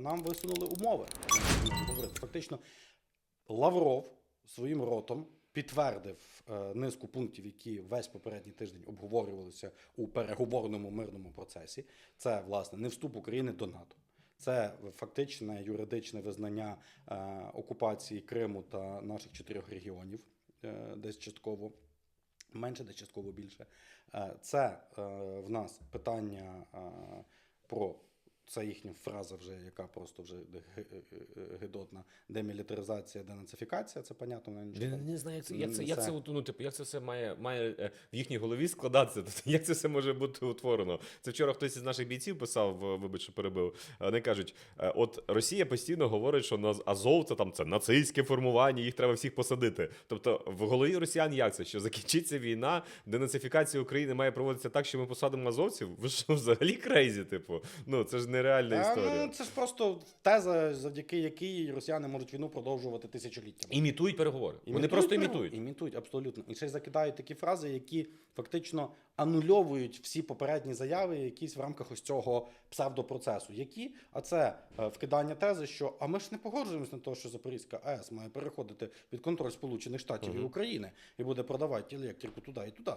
Нам висунули умови. Фактично, Лавров своїм ротом підтвердив е, низку пунктів, які весь попередній тиждень обговорювалися у переговорному мирному процесі. Це власне не вступ України до НАТО. Це фактичне юридичне визнання е, окупації Криму та наших чотирьох регіонів, е, десь частково менше, десь частково більше. Це е, в нас питання е, про це їхня фраза, вже яка просто вже гидотна демілітаризація, денацифікація. Це понятно. нічого не знаю, як це, як це, Це- як це, ну, типу, як це все має, має е, в їхній голові складатися. Тобто, як це все може бути утворено? Це вчора хтось із наших бійців писав, вибач, що перебив. Вони кажуть: е, от Росія постійно говорить, що на Азов це там це нацистське формування, їх треба всіх посадити. Тобто в голові росіян як це? Що закінчиться війна, денацифікація України має проводитися так, що ми посадимо азовців? Ви що взагалі крейзі? Типу, ну це ж нереальна історія. ну, це ж просто теза, завдяки якій росіяни можуть війну продовжувати тисячоліттями. Імітують переговори. Вони просто імітують. Імітують, абсолютно. І ще й закидають такі фрази, які фактично анульовують всі попередні заяви, якісь в рамках ось цього псевдопроцесу. Які? А це е, вкидання тези, що а ми ж не погоджуємось на те, що Запорізька АЕС має переходити під контроль Сполучених Штатів і України і буде продавати електрику туди і туди.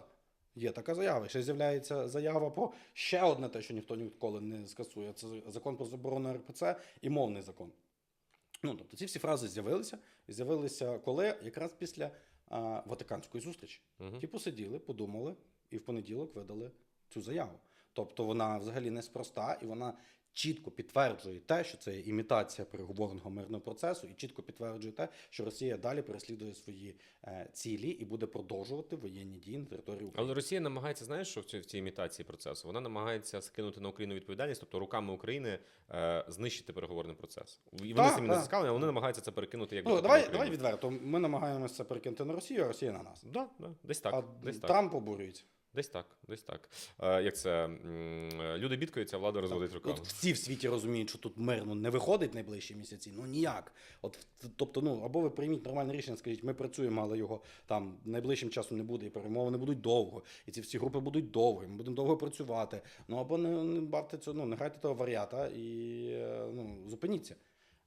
Є така заява. Ще з'являється заява про ще одне те, що ніхто ніколи не скасує. Це закон про заборону РПЦ і мовний закон. Ну, тобто ці всі фрази з'явилися, і з'явилися коли? Якраз після а, Ватиканської зустрічі. Угу. Ті посиділи, подумали і в понеділок видали цю заяву. Тобто вона взагалі неспроста, і вона чітко підтверджує те, що це імітація переговорного мирного процесу, і чітко підтверджує те, що Росія далі переслідує свої е, цілі і буде продовжувати воєнні дії на території України. Але Росія намагається, знаєш, що в цій, в цій імітації процесу? Вона намагається скинути на Україну відповідальність, тобто руками України е, знищити переговорний процес. І вони самі не а вони намагаються це перекинути як Ну, давай, давай відверто. Ми намагаємося це перекинути на Росію, а Росія на нас. Да, да, десь так. а десь так. Трамп обурюється. Десь так, десь так. Е, як це? м, е, Люди бідкаються, влада розводить руками. От всі в світі розуміють, що тут мирно не виходить найближчі місяці. Ну ніяк. От тобто, ну або ви прийміть нормальне рішення, скажіть, ми працюємо, але його там найближчим часом не буде, і перемовини будуть довго, і ці всі групи будуть довго, і ми будемо довго працювати. Ну або не, не бавте цього, ну не грайте того варіата і е, ну зупиніться.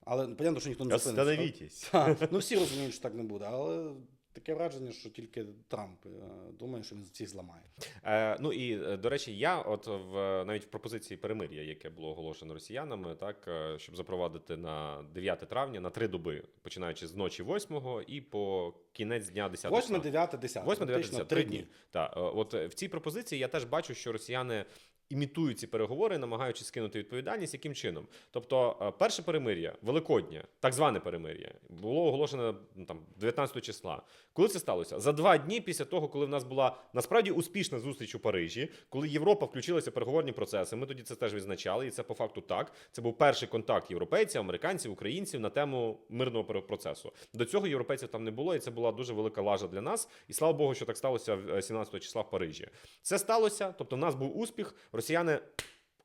Але ну, понятно, що ніхто не зупиниться. Остановітесь. Та, ну всі розуміють, що так не буде, але таке враження, що тільки Трамп е, думає, що він всіх зламає. Е, ну і е, до речі, я от в навіть в пропозиції перемир'я, яке було оголошено росіянами, так е, щоб запровадити на 9 травня на три доби, починаючи з ночі 8 і по кінець дня 10 8, числа. 9, 10. 8, 9, 10, три три дні. Так, от в цій пропозиції я теж бачу, що росіяни. Імітують ці переговори, намагаючись скинути відповідальність, яким чином? Тобто, перше перемир'я, Великодня, так зване перемир'я, було оголошено ну, там 19 числа. Коли це сталося? За два дні після того, коли в нас була насправді успішна зустріч у Парижі, коли Європа включилася в переговорні процеси. Ми тоді це теж відзначали, і це по факту так. Це був перший контакт європейців, американців, українців на тему мирного процесу. До цього європейців там не було, і це була дуже велика лажа для нас. І слава Богу, що так сталося в- 17 числа в Парижі. Це сталося, тобто в нас був успіх. Росіяни.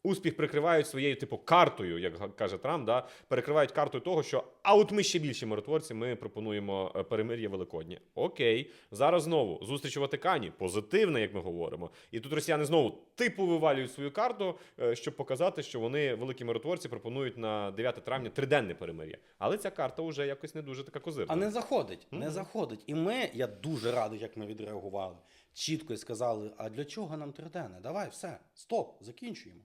Успіх прикривають своєю типу картою, як каже Трамп, да перекривають картою того, що а от ми ще більші миротворці, ми пропонуємо е, перемир'я Великоднє. Окей, зараз знову зустріч у Ватикані, позитивна, як ми говоримо. І тут росіяни знову типу вивалюють свою карту, е, щоб показати, що вони великі миротворці пропонують на 9 травня триденне перемир'я. Але ця карта вже якось не дуже така козирна. А не заходить, не заходить. І ми, я дуже радий, як ми відреагували. Чітко і сказали: а для чого нам триденне? Давай, все, стоп, закінчуємо.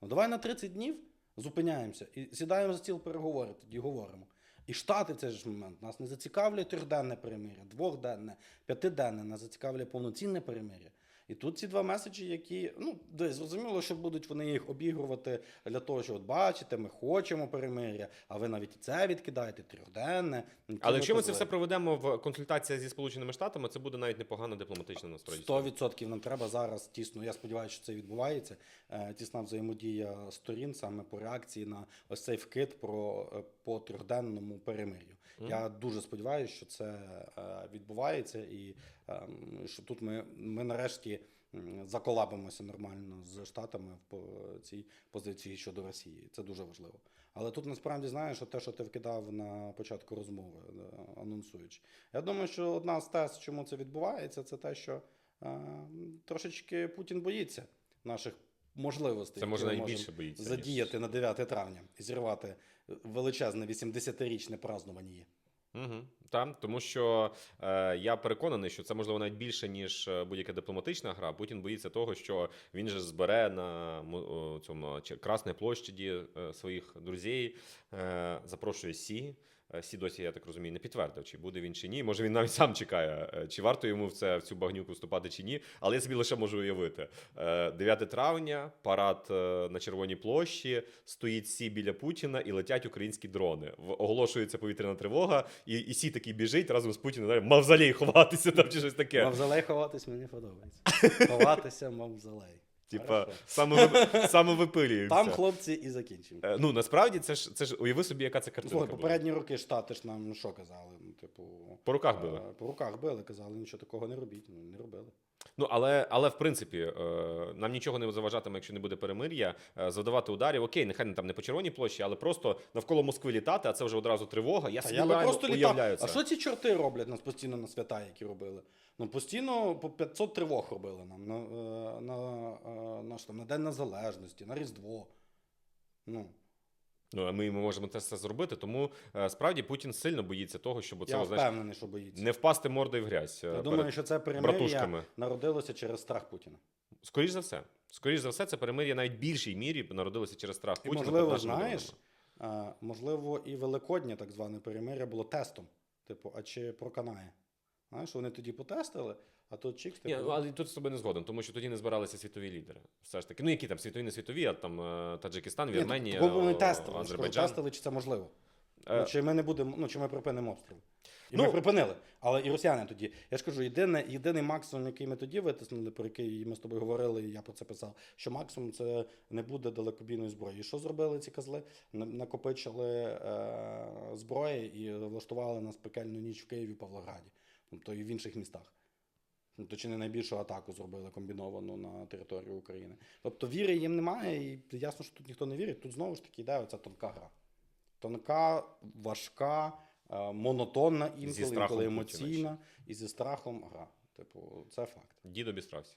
Ну давай на 30 днів зупиняємося і сідаємо за стіл переговори, тоді говоримо. І штати в цей ж момент нас не зацікавлює трьохденне перемир'я, двохденне, п'ятиденне, нас зацікавлює повноцінне перемир'я. І тут ці два меседжі, які ну десь зрозуміло, що будуть вони їх обігрувати для того, що от бачите, ми хочемо перемир'я, а ви навіть і це відкидаєте трьохденне. Але якщо ми це все проведемо в консультація зі Сполученими Штатами, це буде навіть непогана дипломатична настрої. 100% нам треба зараз тісно. Я сподіваюся, що це відбувається. е, Тісна взаємодія сторін саме по реакції на ось цей вкид про е, по трьохденному перемир'ю. Я дуже сподіваюся, що це е, відбувається, і ем, що тут ми, ми нарешті заколабимося нормально з штатами в цій позиції щодо Росії. Це дуже важливо. Але тут насправді знаєш, що те, що ти вкидав на початку розмови, е, анонсуючи. Я думаю, що одна з тез, чому це відбувається, це те, що е, трошечки Путін боїться наших можливостей. Це може які ми можемо боїться. ніж- задіяти на 9 травня і зірвати величезне 80-річне празднування. Угу. Там, тому що е, я переконаний, що це можливо навіть більше, ніж е, будь-яка дипломатична гра. Путін боїться того, що він же збере на о, цьому Красній площаді е, своїх друзей, е, запрошує Сі. Е, Сі досі, я так розумію, не підтвердив, чи буде він чи ні. Може, він навіть сам чекає, е, чи варто йому в це в цю багнюку вступати чи ні. Але я собі лише можу уявити. Е, 9 травня, парад е, на Червоній площі, стоїть Сі біля Путіна і летять українські дрони. Оголошується повітряна тривога, і, і Сі такий біжить разом з Путіним, далі, мавзолей ховатися там чи щось таке. Мавзолей ховатись мені подобається. Ховатися мавзолей. Типа, самовипилюємося. Там хлопці і закінчимо. Е, Ну насправді це ж це ж уяви собі, яка це картинка. Слухай, попередні роки Штати ж нам що казали? Ну, типу, По руках били. е, По руках били, казали, нічого такого не робіть. Ну, не робили. Ну але, але в принципі е, нам нічого не заважатиме, якщо не буде перемир'я, е, завдавати ударів. Окей, нехай не там не по червоній площі, але просто навколо Москви літати, а це вже одразу тривога. Я собі просто уявляю це. А що ці чорти роблять нас постійно на свята, які робили? Ну, постійно по 500 тривог робили нам на, е, на, е, на, що на День Незалежності, на Різдво. Ну, Ну а ми, можемо це все зробити. Тому е, справді Путін сильно боїться того, щоб це впевнений, що боїться. не впасти мордою в грязь. е, Я думаю, що це перемир'я народилося через страх Путіна. Скоріш за все. Скоріш за все, це перемир'я навіть більшій мірі народилося через страх І, Путіна. можливо, перед нашими знаєш, а, можливо, і Великоднє так зване перемир'я було тестом. Типу, а чи проканає? Знаєш, вони тоді потестили, а тут чікс, Ні, типу, але тут з тобою не згоден, тому що тоді не збиралися світові лідери. Все ж таки, ну які там світові, не світові, а там е, Таджикистан, Ні, Вірменія, такого вони тестили. Вони тестили, чи це можливо. Е, Ну, чи ми не будемо, ну чи ми припинимо обстріл. І Ну- ми припинили. Але і росіяни тоді. Я ж кажу, єдине, єдиний максимум, який ми тоді витиснули, про який ми з тобою говорили, і я про це писав, що максимум це не буде далекобійної зброї. І що зробили ці козли? На- Накопичили е, зброї і влаштували нас пекельну ніч в Києві, Павлограді, тобто і в інших містах. Ну, То чи не найбільшу атаку зробили комбіновану на територію України. Тобто віри їм немає, і ясно, що тут ніхто не вірить. Тут знову ж таки йде оця тонка гра. Тонка, важка, е, монотонна, інколи, інколи емоційна, і зі страхом гра. Типу, це факт. Дід обістрався.